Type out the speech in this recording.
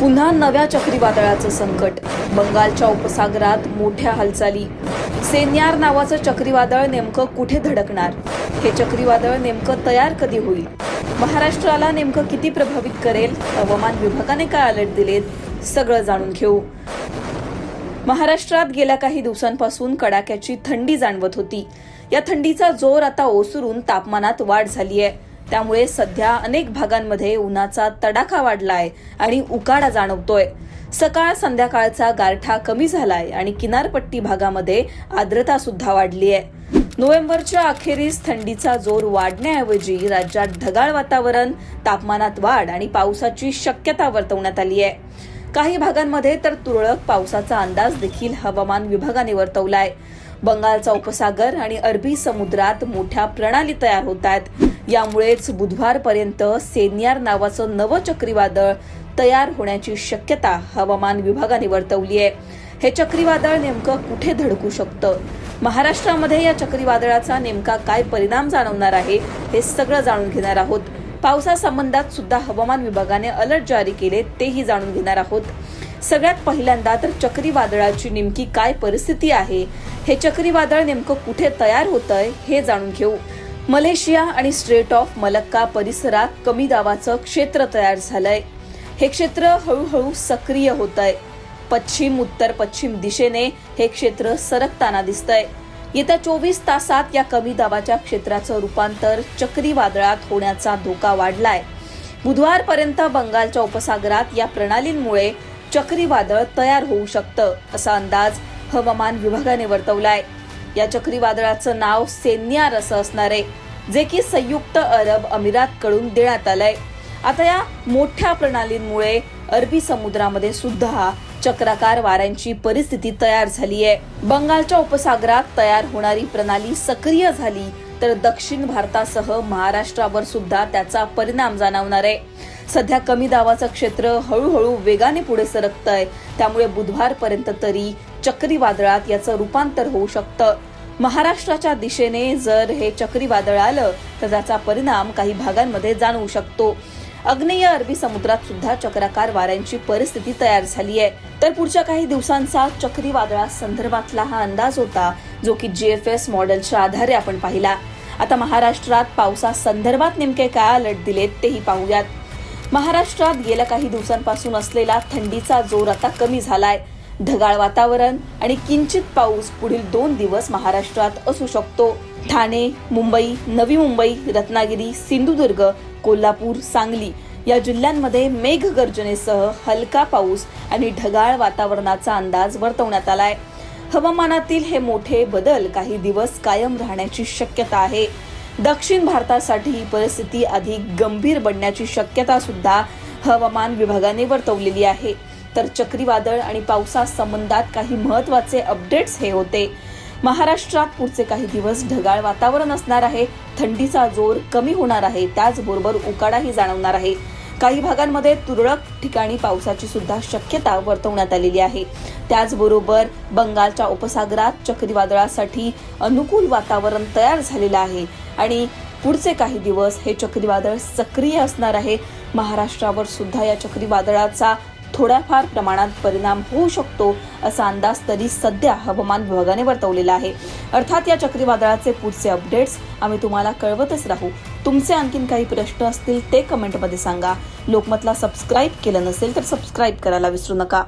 पुन्हा नव्या चक्रीवादळाचं संकट. बंगालच्या उपसागरात मोठ्या हालचाली. सेन्यार नावाचं चक्रीवादळ नेमकं कुठे धडकणार? हे चक्रीवादळ नेमकं तयार कधी होईल? महाराष्ट्राला नेमकं किती प्रभावित करेल? हवामान विभागाने काय अलर्ट दिलेत? सगळं जाणून घेऊ. महाराष्ट्रात गेल्या काही दिवसांपासून कडाक्याची थंडी जाणवत होती. या थंडीचा जोर आता ओसरून तापमानात वाढ झाली आहे त्यामुळे सध्या अनेक भागांमध्ये उन्हाचा तडाखा वाढलाय आणि उकाडा जाणवतोय. सकाळ संध्याकाळचा गारठा कमी झालाय आणि किनारपट्टी भागामध्ये आर्द्रता सुद्धा वाढली आहे नोव्हेंबरच्या अखेरीस थंडीचा जोर वाढण्याऐवजी राज्यात ढगाळ वातावरण तापमानात वाढ आणि पावसाची शक्यता वर्तवण्यात आली आहे काही भागांमध्ये तर तुरळक पावसाचा अंदाज देखील हवामान विभागाने वर्तवलाय. बंगालचा उपसागर आणि अरबी समुद्रात मोठ्या प्रणाली तयार होत आहेत. यामुळेच बुधवारपर्यंत सेन्यार नावाचं नवं चक्रीवादळ तयार होण्याची शक्यता हवामान विभागाने वर्तवली आहे. हे चक्रीवादळ नेमकं कुठे धडकू शकतं? महाराष्ट्रामध्ये या चक्रीवादळाचा नेमका काय परिणाम जाणवणार आहे हे सगळं जाणून घेणार आहोत. पावसासंबंधात सुद्धा हवामान विभागाने अलर्ट जारी केले तेही जाणून घेणार आहोत. सगळ्यात पहिल्यांदा तर चक्रीवादळाची नेमकी काय परिस्थिती आहे? हे चक्रीवादळ नेमकं कुठे तयार होतंय हे जाणून घेऊ. मलेशिया आणि स्ट्रेट ऑफ मलक्का परिसरात कमी दाबाचं क्षेत्र तयार झालंय. हे क्षेत्र हळूहळू सक्रिय होत आहे पश्चिम उत्तर पश्चिम दिशेने हे क्षेत्र सरकताना दिसतंय. येत्या चोवीस तासात या कमी दाबाच्या क्षेत्राचं रूपांतर चक्रीवादळात होण्याचा धोका वाढलाय. बुधवारपर्यंत बंगालच्या उपसागरात या प्रणालींमुळे चक्रीवादळ तयार होऊ शकतं असा अंदाज हवामान विभागाने वर्तवलाय. या चक्रीवादळाचं नाव सेन्यार असं असणार आहे जे की संयुक्त अरब अमिरातकडून देण्यात आलंय. आता या मोठ्या प्रणालींमुळे अरबी समुद्रामध्ये सुद्धा चक्राकार वाऱ्यांची परिस्थिती तयार झाली आहे बंगालच्या उपसागरात तयार होणारी प्रणाली सक्रिय झाली तर दक्षिण भारतासह महाराष्ट्रावर सुद्धा त्याचा परिणाम जाणवणार आहे. सध्या कमी दाबाचं क्षेत्र हळूहळू वेगाने पुढे सरकतंय त्यामुळे बुधवारपर्यंत तरी चक्रीवादळात याचं रूपांतर होऊ शकतं. महाराष्ट्राच्या दिशेने जर हे चक्रीवादळ आलं तर त्याचा परिणाम काही भागांमध्ये जाणवू शकतो. अग्नेय अरबी समुद्रात सुद्धा चक्राकार वाऱ्यांची परिस्थिती तयार झाली आहे. तर पुढच्या काही दिवसांचा चक्रीवादळा संदर्भातला हा अंदाज होता जो की जीएफएस मॉडेलच्या आधारे आपण पाहिला. आता महाराष्ट्रात पावसा संदर्भात नेमके काय अलर्ट दिलेत तेही पाहूयात. महाराष्ट्रात गेल्या काही दिवसांपासून असलेला थंडीचा जोर आता कमी झालाय. ढगाळ वातावरण आणि किंचित पाऊस पुढील दोन दिवस महाराष्ट्रात असू शकतो. ठाणे मुंबई नवी मुंबई रत्नागिरी सिंधुदुर्ग कोल्हापूर सांगली या जिल्ह्यांमध्ये मेघगर्जनेसह हलका पाऊस आणि ढगाळ वातावरणाचा अंदाज वर्तवण्यात आलाय. हवामानातील हे मोठे बदल काही दिवस कायम राहण्याची शक्यता आहे. दक्षिण भारतासाठी ही परिस्थिती अधिक गंभीर बनण्याची शक्यता सुद्धा हवामान विभागाने वर्तवलेली आहे. तर चक्रीवादळ आणि पावसासंबंधात काही महत्त्वाचे अपडेट्स हे होते. महाराष्ट्रात पुढचे काही दिवस ढगाळ वातावरण असणार आहे. थंडीचा जोर कमी होणार आहे. त्याचबरोबर उकाडाही जाणवणार आहे. काही भागांमध्ये तुरळक ठिकाणी पावसाची सुद्धा शक्यता वर्तवण्यात आलेली आहे. त्याचबरोबर बंगालच्या उपसागरात चक्रीवादळासाठी अनुकूल वातावरण तयार झालेलं आहे. आणि पुढचे काही दिवस हे चक्रीवादळ सक्रिय असणार आहे. महाराष्ट्रावर सुद्धा या चक्रीवादळाचा थोड्याफार प्रमाणात परिणाम होऊ शकतो असा अंदाज तरी सध्या हवामान विभागाने वर्तवलेला आहे. अर्थात या चक्रीवादळाचे पुढचे अपडेट्स आम्ही तुम्हाला कळवतच राहू. तुमचे आणखीन काही प्रश्न असतील ते कमेंटमध्ये सांगा. लोकमतला सबस्क्राईब केलं नसेल तर सबस्क्राईब करायला विसरू नका.